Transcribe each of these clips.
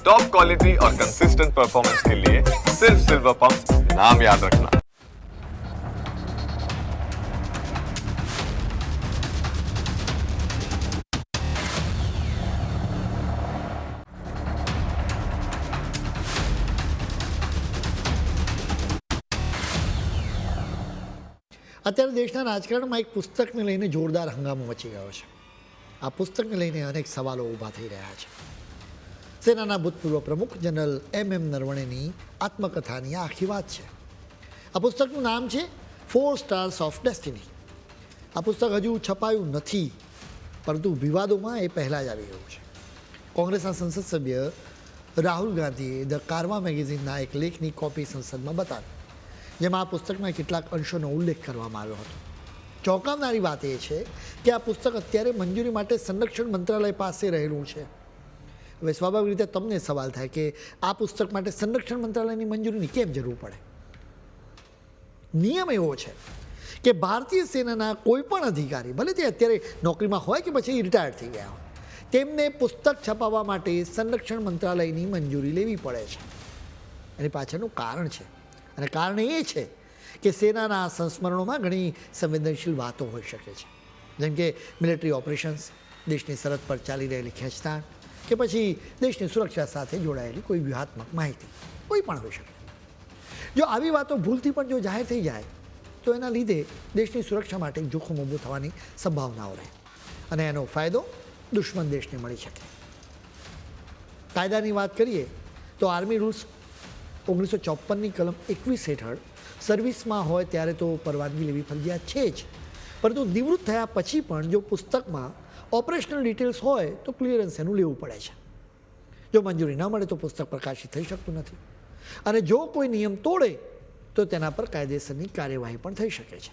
Top quality और consistent performance के लिए सिर्फ सिल्वर पंप नाम याद रखना અત્યારે દેશના રાજકારણમાં એક પુસ્તકને લઈને જોરદાર હંગામો મચી ગયો છે આ પુસ્તકને લઈને અનેક સવાલો ઊભા થઈ રહ્યા છે સેનાના ભૂતપૂર્વ પ્રમુખ જનરલ એમ એમ નરવણેની આત્મકથાની આખી વાત છે. આ પુસ્તકનું નામ છે ફોર સ્ટાર્સ ઓફ ડેસ્ટિની આ પુસ્તક હજુ છપાયું નથી, પરંતુ વિવાદોમાં એ પહેલાં જ આવી ગયું છે. કોંગ્રેસના સંસદ સભ્ય રાહુલ ગાંધીએ ધ કારવા મેગેઝિનના એક લેખની કોપી સંસદમાં બતાવી, જેમાં આ પુસ્તકના કેટલાક અંશોનો ઉલ્લેખ કરવામાં આવ્યો હતો. ચોંકાવનારી વાત એ છે કે આ પુસ્તક અત્યારે મંજૂરી માટે સંરક્ષણ મંત્રાલય પાસે રહેલું છે. હવે સ્વાભાવિક રીતે તમને સવાલ થાય કે આ પુસ્તક માટે સંરક્ષણ મંત્રાલયની મંજૂરીની કેમ જરૂર પડે? નિયમ એવો છે કે ભારતીય સેનાના કોઈ પણ અધિકારી, ભલે તે અત્યારે નોકરીમાં હોય કે પછી રિટાયર્ડ થઈ ગયા હોય, તેમને પુસ્તક છપાવવા માટે સંરક્ષણ મંત્રાલયની મંજૂરી લેવી પડે છે. એની પાછળનું કારણ છે. અને કારણ એ છે કે સેનાના સંસ્મરણોમાં ઘણી સંવેદનશીલ વાતો હોઈ શકે છે. જેમ કે મિલિટરી ઓપરેશન્સ દેશની સરહદ પર ચાલી રહેલી ખેંચતાણ કે પછી દેશની સુરક્ષા સાથે જોડાયેલી કોઈ વ્યૂહાત્મક માહિતી, કોઈ પણ હોઈ શકે. જો આવી વાતો ભૂલથી પણ જો જાહેર થઈ જાય, તો એના લીધે દેશની સુરક્ષા માટે જોખમ ઊભું થવાની સંભાવનાઓ રહે અને એનો ફાયદો દુશ્મન દેશને મળી શકે. કાયદાની વાત કરીએ, તો આર્મી રૂલ્સ ઓગણીસો ચોપનની કલમ એકવીસ હેઠળ સર્વિસમાં હોય ત્યારે તો પરવાનગી લેવી ફરજિયાત છે જ, પરંતુ નિવૃત્ત થયા પછી પણ જો પુસ્તકમાં ઓપરેશનલ ડિટેલ્સ હોય તો ક્લિયરન્સ એનું લેવું પડે છે. જો મંજૂરી ન મળે તો પુસ્તક પ્રકાશિત થઈ શકતું નથી. અને જો કોઈ નિયમ તોડે, તો તેના પર કાયદેસરની કાર્યવાહી પણ થઈ શકે છે.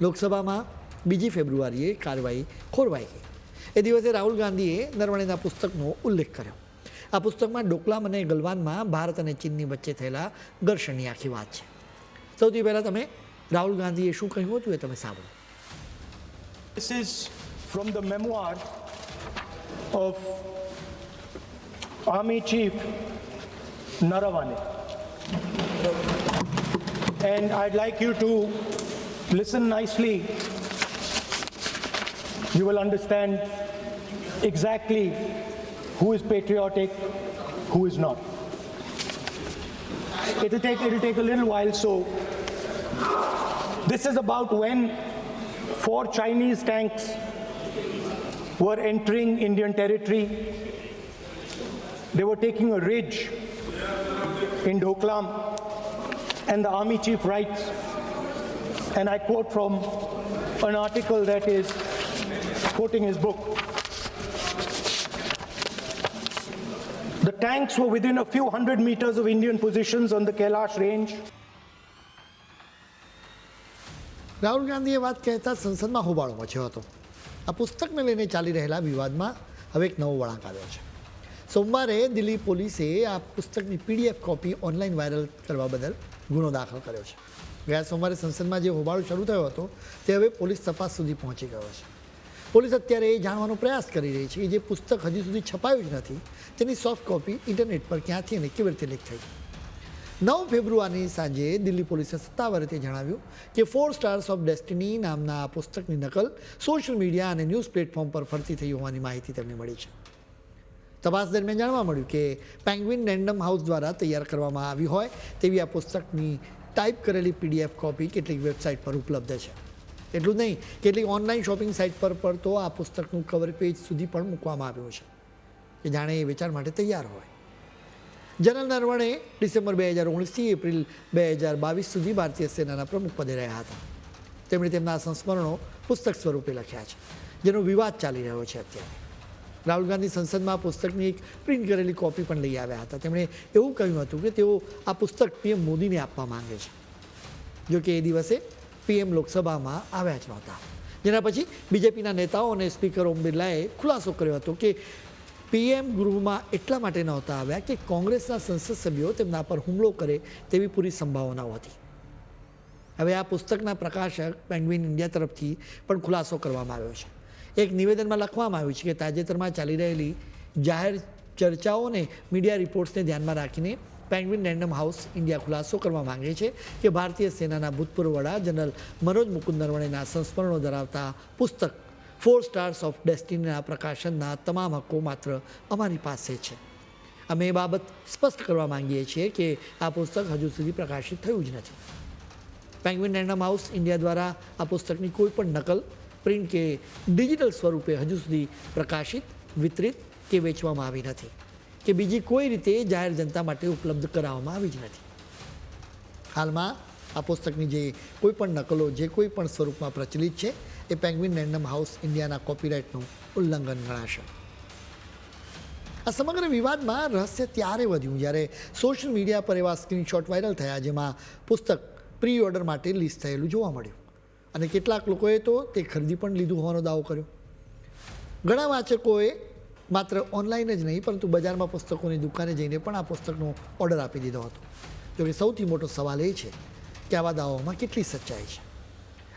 લોકસભામાં બીજી ફેબ્રુઆરીએ કાર્યવાહી ખોરવાઈ ગઈ. એ દિવસે રાહુલ ગાંધીએ નરવણેના પુસ્તકનો ઉલ્લેખ કર્યો. આ પુસ્તકમાં ડોકલામ અને ગલવાનમાં ભારત અને ચીનની વચ્ચે થયેલા ઘર્ષણની આખી વાત છે. સૌથી પહેલાં તમે રાહુલ ગાંધીએ શું કહ્યું હતું એ તમે સાંભળો. This is from the memoir of Army Chief Naravane. And I'd like you to listen nicely. You will understand exactly who is patriotic, who is not. It'll take, it'll take a little while, so this is about when four Chinese tanks were entering Indian territory. They were taking a ridge in Doklam, and the army chief writes, and I quote from an article that is quoting his book. The tanks were within a few hundred meters of Indian positions on the Kailash range. Rahul ગાંધીએ વાત કહેતા સંસદમાં હોબાળો મચ્યો હતો. આ પુસ્તકને લઈને ચાલી રહેલા વિવાદમાં હવે એક નવો વળાંક આવ્યો છે. સોમવારે દિલ્હી પોલીસે આ પુસ્તકની પીડીએફ કોપી ઓનલાઈન વાયરલ કરવા બદલ ગુનો દાખલ કર્યો છે. ગયા સોમવારે સંસદમાં જે હોબાળો શરૂ થયો હતો, તે હવે પોલીસ તપાસ સુધી પહોંચી ગયો છે. પોલીસ અત્યારે એ જાણવાનો પ્રયાસ કરી રહી છે કે જે પુસ્તક હજી સુધી છપાયું જ નથી, તેની સોફ્ટ કોપી ઇન્ટરનેટ પર ક્યાંથી અને કેવી રીતે લીક થઈ નવ ફેબ્રુઆરીની સાંજે દિલ્હી પોલીસે સત્તાવાર રીતે જણાવ્યું કે ફોર સ્ટાર્સ ઓફ ડેસ્ટિની નામના આ પુસ્તકની નકલ સોશિયલ મીડિયા અને ન્યૂઝ પ્લેટફોર્મ પર ફરતી થઈ હોવાની માહિતી તેમને મળી છે. તપાસ દરમિયાન જાણવા મળ્યું કે પેંગ્વિન રેન્ડમ હાઉસ દ્વારા તૈયાર કરવામાં આવી હોય તેવી આ પુસ્તકની ટાઈપ કરેલી પીડીએફ કોપી કેટલીક વેબસાઇટ પર ઉપલબ્ધ છે. એટલું જ નહીં, કેટલીક ઓનલાઈન શોપિંગ સાઇટ પર પણ તો આ પુસ્તકનું કવર પેજ સુધી પણ મૂકવામાં આવ્યું છે. કે જાણે એ વેચાણ માટે તૈયાર હોય. જનરલ નરવણે ડિસેમ્બર બે હજાર ઓગણીસથી એપ્રિલ બે હજાર બાવીસ સુધી ભારતીય સેનાના પ્રમુખ પદે રહ્યા હતા. તેમણે તેમના સંસ્મરણો પુસ્તક સ્વરૂપે લખ્યા છે, જેનો વિવાદ ચાલી રહ્યો છે અત્યારે. રાહુલ ગાંધી સંસદમાં પુસ્તકની એક પ્રિન્ટ કરેલી કોપી પણ લઈ આવ્યા હતા. તેમણે એવું કહ્યું હતું કે તેઓ આ પુસ્તક પીએમ મોદીને આપવા માંગે છે. જો કે એ દિવસે પીએમ લોકસભામાં આવ્યા જ નહોતા. જેના પછી બીજેપીના નેતાઓ અને સ્પીકર ઓમ બિરલાએ ખુલાસો કર્યો હતો કે પીએમ ગૃહમાં એટલા માટે નહોતા આવ્યા કે કોંગ્રેસના સંસદ સભ્યો તેમના પર હુમલો કરે તેવી પૂરી સંભાવનાઓ હતી. હવે આ પુસ્તકના પ્રકાશક પેંગ્વિન ઇન્ડિયા તરફથી પણ ખુલાસો કરવામાં આવ્યો છે. એક નિવેદનમાં લખવામાં આવ્યું છે કે તાજેતરમાં ચાલી રહેલી જાહેર ચર્ચાઓને મીડિયા રિપોર્ટ્સને ધ્યાનમાં રાખીને પેંગ્વિન રેન્ડમ હાઉસ ઇન્ડિયા ખુલાસો કરવા માંગે છે કે ભારતીય સેનાના ભૂતપૂર્વ વડા જનરલ મનોજ મુકુંદ નરવણેના સંસ્મરણો ધરાવતા પુસ્તક ફોર સ્ટાર્સ ઓફ ડેસ્ટિનીના પ્રકાશનના તમામ હક્કો માત્ર અમારી પાસે છે. અમે એ બાબત સ્પષ્ટ કરવા માંગીએ છીએ કે આ પુસ્તક હજુ સુધી પ્રકાશિત થયું જ નથી. પેંગ્વિન રેન્ડમ હાઉસ ઇન્ડિયા દ્વારા આ પુસ્તકની કોઈ પણ નકલ પ્રિન્ટ કે ડિજિટલ સ્વરૂપે હજુ સુધી પ્રકાશિત, વિતરિત કે વેચવામાં આવી નથી કે બીજી કોઈ રીતે જાહેર જનતા માટે ઉપલબ્ધ કરાવવામાં આવી જ નથી. હાલમાં આ પુસ્તકની જે કોઈ પણ નકલો, જે કોઈ પણ સ્વરૂપમાં પ્રચલિત છે એ પેંગ્વિન રેન્ડમ હાઉસ ઇન્ડિયાના કોપીરાઇટનું ઉલ્લંઘન ગણાશે આ સમગ્ર વિવાદમાં રહસ્ય ત્યારે વધ્યું જ્યારે સોશિયલ મીડિયા પર એવા સ્ક્રીનશોટ વાયરલ થયા જેમાં પુસ્તક પ્રી ઓર્ડર માટે લિસ્ટ થયેલું જોવા મળ્યું અને કેટલાક લોકોએ તો તે ખરીદી પણ લીધું હોવાનો દાવો કર્યો ઘણા વાચકોએ માત્ર ઓનલાઈન જ નહીં પરંતુ બજારમાં પુસ્તકોની દુકાને જઈને પણ આ પુસ્તકનો ઓર્ડર આપી દીધો હતો જોકે સૌથી મોટો સવાલ એ છે કે આવા દાવાઓમાં કેટલી સચ્ચાઈ છે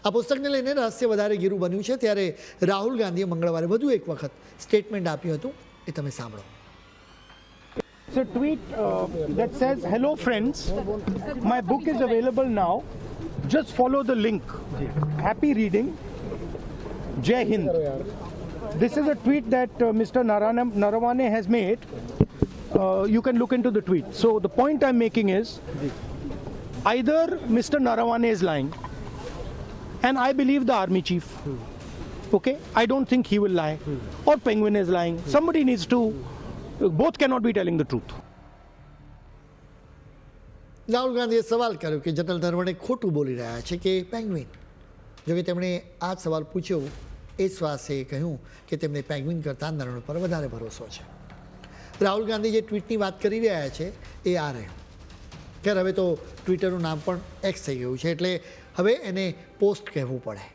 આ પુસ્તકને લઈને રહસ્ય વધારે ઘેરું બન્યું છે ત્યારે રાહુલ ગાંધીએ મંગળવારે વધુ એક વખત સ્ટેટમેન્ટ આપ્યું હતું એ તમે સાંભળો It's a tweet uh, that says, Hello, friends. My book is available now. Just follow the link. Happy reading. Jai Hind. This is a tweet that uh, Mr. Narana, Narawane has made. Uh, you can look into the tweet. So, the point I'm making is either Mr. Narawane is lying, and I believe the army chief. Okay? I don't think he will lie. Or Penguin is lying. Somebody needs to, both cannot be telling the truth. Rahul ગાંધીએ સવાલ કર્યો કે general Naravane ખોટું બોલી રહ્યા છે કે penguin જોકે તેમણે આ સવાલ પૂછ્યો એ શ્વાસે કહ્યું કે તેમને પેંગ્વિન કરતાં નરવણ પર વધારે ભરોસો છે રાહુલ ગાંધી જે ટ્વીટની વાત કરી રહ્યા છે એ આ રહ્યું ખેર હવે તો ટ્વિટરનું નામ પણ એક્સ થઈ ગયું છે, એટલે હવે એને પોસ્ટ કહેવું પડે.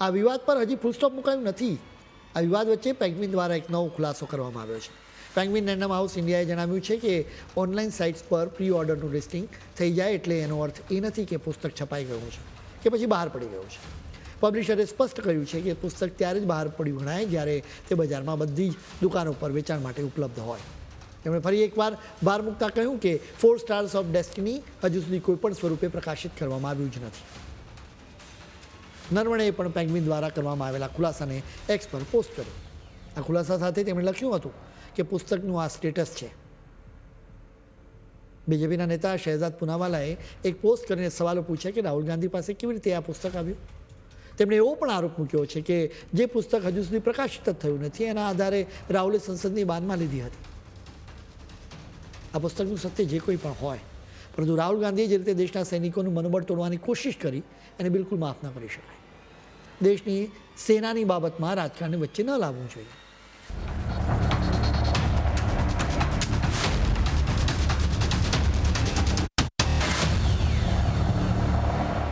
આ વિવાદ પર હજી ફૂલસ્ટોપ મુકાયું નથી. આ વિવાદ વચ્ચે પેંગ્વિન દ્વારા એક નવો ખુલાસો કરવામાં આવ્યો છે. પેંગ્વિન રેન્ડમ હાઉસ ઇન્ડિયાએ જણાવ્યું છે કે ઓનલાઈન સાઇટ્સ પર પ્રી ઓર્ડરનું લિસ્ટિંગ થઈ જાય એટલે એનો અર્થ એ નથી કે પુસ્તક છપાઈ ગયું છે કે પછી બહાર પડી ગયું છે. પબ્લિશરે સ્પષ્ટ કર્યું છે કે પુસ્તક ત્યારે જ બહાર પડ્યું ગણાય જ્યારે તે બજારમાં બધી જ દુકાનો પર વેચાણ માટે ઉપલબ્ધ હોય. તેમણે ફરી એકવાર ભાર મૂકતા કહ્યું કે ફોર સ્ટાર્સ ઓફ ડેસ્ટિની હજુ સુધી કોઈ પણ સ્વરૂપે પ્રકાશિત કરવામાં આવ્યું જ નથી. નરવણેએ પણ પેંગ્વિન દ્વારા કરવામાં આવેલા ખુલાસાને એક્સ પર પોસ્ટ કર્યો. આ ખુલાસા સાથે તેમણે લખ્યું હતું કે પુસ્તકનું આ સ્ટેટસ છે. બીજેપીના નેતા શહેજાદ પુનાવાલાએ એક પોસ્ટ કરીને સવાલો પૂછ્યા કે રાહુલ ગાંધી પાસે કેવી રીતે આ પુસ્તક આવ્યું? તેમણે એવો પણ આરોપ મૂક્યો છે કે જે પુસ્તક હજુ સુધી પ્રકાશિત જ થયું નથી, એના આધારે રાહુલે સંસદની બાનમાં લીધી હતી. આ પુસ્તકનું સત્ય જે કોઈ પણ હોય. પરંતુ રાહુલ ગાંધીએ જે રીતે દેશના સૈનિકોનું મનોબળ તોડવાની કોશિશ કરી, એને બિલકુલ માફ ન કરી શકાય. દેશની સેનાની બાબતમાં રાજકારણની વચ્ચે ન લાવવું જોઈએ.